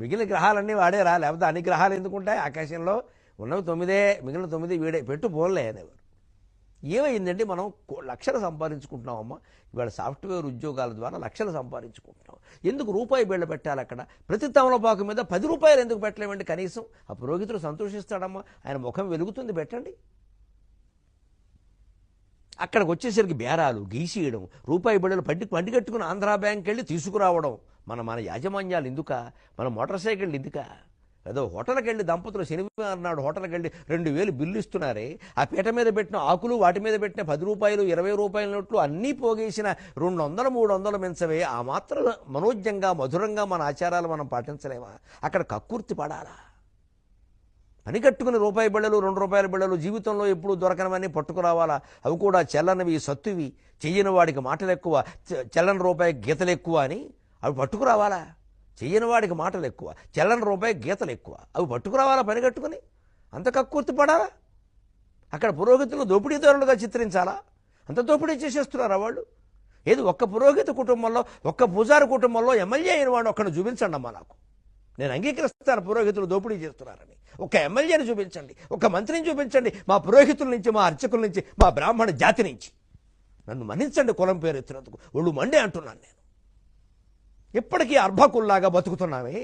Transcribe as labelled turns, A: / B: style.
A: మిగిలిన గ్రహాలన్నీ వాడే రా లేకపోతే అన్ని గ్రహాలు ఎందుకుంటాయి? ఆకాశంలో ఉన్నవి తొమ్మిదే మిగిలిన తొమ్మిది వీడే. పెట్టు పోలే అనేవారు. ఏమైందంటే మనం లక్షలు సంపాదించుకుంటున్నామమ్మా. ఇవాళ సాఫ్ట్వేర్ ఉద్యోగాల ద్వారా లక్షలు సంపాదించుకుంటున్నాం. ఎందుకు రూపాయి బిళ్ళ పెట్టాలి అక్కడ? ప్రతి తమలపాకు మీద పది రూపాయలు ఎందుకు పెట్టలేమండి కనీసం? ఆ పురోహితుడు సంతోషిస్తాడమ్మా. ఆయన ముఖం వెలుగుతుంది పెట్టండి. అక్కడికి వచ్చేసరికి బేరాలు గీసియడం రూపాయి బిళ్ళలు పండి పండి కట్టుకుని ఆంధ్రా బ్యాంక్ వెళ్ళి తీసుకురావడం. మన మన యాజమాన్యాలు ఎందుక మన మోటార్ సైకిల్ ఎందుక ఏదో హోటల్కి వెళ్ళి దంపతులు శనివారం నాడు హోటల్కి వెళ్ళి రెండు వేలు బిల్లు ఇస్తున్నారే ఆ పీట మీద పెట్టిన ఆకులు వాటి మీద పెట్టిన పది రూపాయలు ఇరవై రూపాయల నోట్లు అన్నీ పోగేసిన రెండు వందలు మూడు వందలు మించవే ఆ మాత్రం మనోజ్ఞంగా మధురంగా మన ఆచారాలు మనం పాటించలేమా? అక్కడ కక్కుర్తి పడాలా? పని కట్టుకుని రూపాయి బిళ్ళలు రెండు రూపాయల బిళ్ళలు జీవితంలో ఎప్పుడు దొరకనవన్నీ పట్టుకురావాలా? అవి కూడా చెల్లనివి సత్తువి చెయ్యని వాడికి మాటలు ఎక్కువ చెల్లని రూపాయి గీతలు ఎక్కువ అని అవి పట్టుకురావాలా? చెయ్యని వాడికి మాటలు ఎక్కువ చెల్లని రూపాయి గీతలు ఎక్కువ. అవి పట్టుకురావాలా పనిగట్టుకుని అంత కక్కుర్తి పడాలా? అక్కడ పురోహితులు దోపిడీదారులుగా చిత్రించాలా? అంత దోపిడీ చేసేస్తున్నారా వాళ్ళు? ఏది ఒక్క పురోహిత కుటుంబంలో ఒక్క పూజారి కుటుంబంలో ఎమ్మెల్యే అయిన వాడు ఒక్కడిని చూపించండి అమ్మా నాకు. నేను అంగీకరిస్తాను పురోహితులు దోపిడీ చేస్తున్నారని. ఒక ఎమ్మెల్యేని చూపించండి ఒక మంత్రిని చూపించండి మా పురోహితుల నుంచి మా అర్చకుల నుంచి మా బ్రాహ్మణ జాతి నుంచి. నన్ను మన్నించండి కులం పేరు ఎత్తినందుకు. ఒళ్ళు మండే అంటున్నాను నేను. ఇప్పటికీ అర్భకుల్లాగా బతుకుతున్నామే